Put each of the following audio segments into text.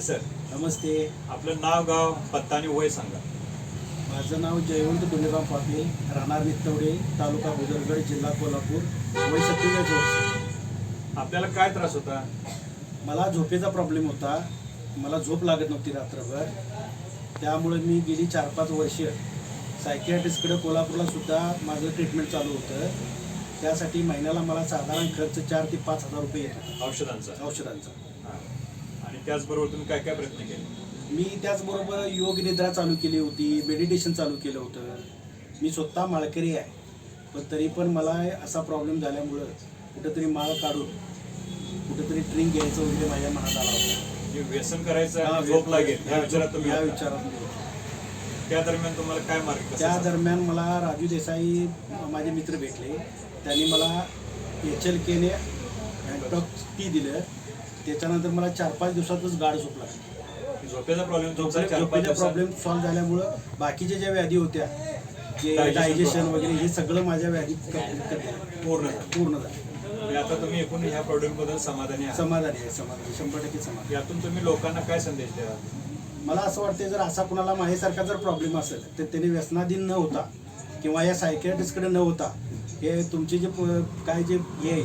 नमस्ते sir. नमस्ते. आपलं नाव गाव पत्ता आणि वय सांगा. माझं नाव जयवंत डोलेराव पाटील राहणार नित्तवडे तालुका बुजरगड जिल्हा कोल्हापूर. वय सत्तेचाळीस वर्ष. आपल्याला काय त्रास होता? मला झोपेचा प्रॉब्लेम होता. मला झोप लागत नव्हती रात्रभर. त्यामुळे मी गेली चार पाच वर्ष. सायकियाट्रिस्टकडे कोल्हापूरला सुद्धा माझं ट्रीटमेंट चालू होतं. त्यासाठी महिन्याला मला साधारण खर्च चार ते पाच हजार रुपये येत होता औषधांचा. औषधांचा. आणि त्याचबरोबर तुम्ही काय काय प्रयत्न केले मी त्याचबरोबर योग निद्रा चालू केली होती मेडिटेशन चालू केलं होतं मी स्वतः माळकरी आहे पण तरी पण मला असा प्रॉब्लेम झाल्यामुळं कुठंतरी माळ काढून कुठंतरी ड्रिंक घ्यायचं वगैरे माझ्या मनात आला होता म्हणजे व्यसन करायचं हा, आणि झोप लागेल या विचारात तुम्ही या होता. विचारात मी होतो. त्या दरम्यान तुम्हाला काय मार्ग त्या? दरम्यान मला राजू देसाई माझे मित्र भेटले त्यांनी मला एच एल केने टी दिलं त्याच्यानंतर मला चार पाच दिवसातच गाड झोपला. झोपेचा प्रॉब्लेम झोपेचा प्रॉब्लेम सॉल्व्ह झाल्यामुळं बाकीच्या ज्या व्याधी होत्या जे डायजेशन. वगैरे हे सगळं माझ्या व्याधीत करते पूर्ण. पूर्ण झालं. म्हणजे आता तुम्ही एकूण ह्या प्रॉडक्टबद्दल समाधानी समाधानी आहे समाधानी. शंभर टक्के समाधानी. यातून तुम्ही लोकांना काय संदेश द्या मला असं वाटतं जर असा कुणाला माझ्यासारखा जर प्रॉब्लेम असेल तर त्याने व्यसनाधीन न होता किंवा या सायकॅट्रिस्टकडे न होता हे तुमचे जे काय जे हे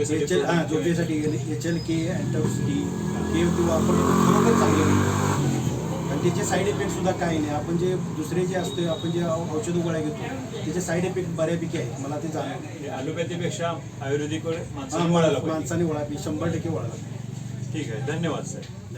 एच एल हां झोपेसाठी एच एल के अँटॉक्स टी हे तू वापरतो तर खरोखर चांगलं आहे. आणि त्याचे साईड इफेक्ट सुद्धा काही नाही. आपण जे दुसरे जे असते आपण जे औषध गोळ्या घेतो त्याचे साईड इफेक्ट बऱ्यापैकी आहेत. मला ते जाणवलं ॲलोपॅथीपेक्षा आयुर्वेदिक माणसाने वळायला पाहिजे माणसाने वळा शंभर टक्के वळाला ठीक आहे. धन्यवाद सर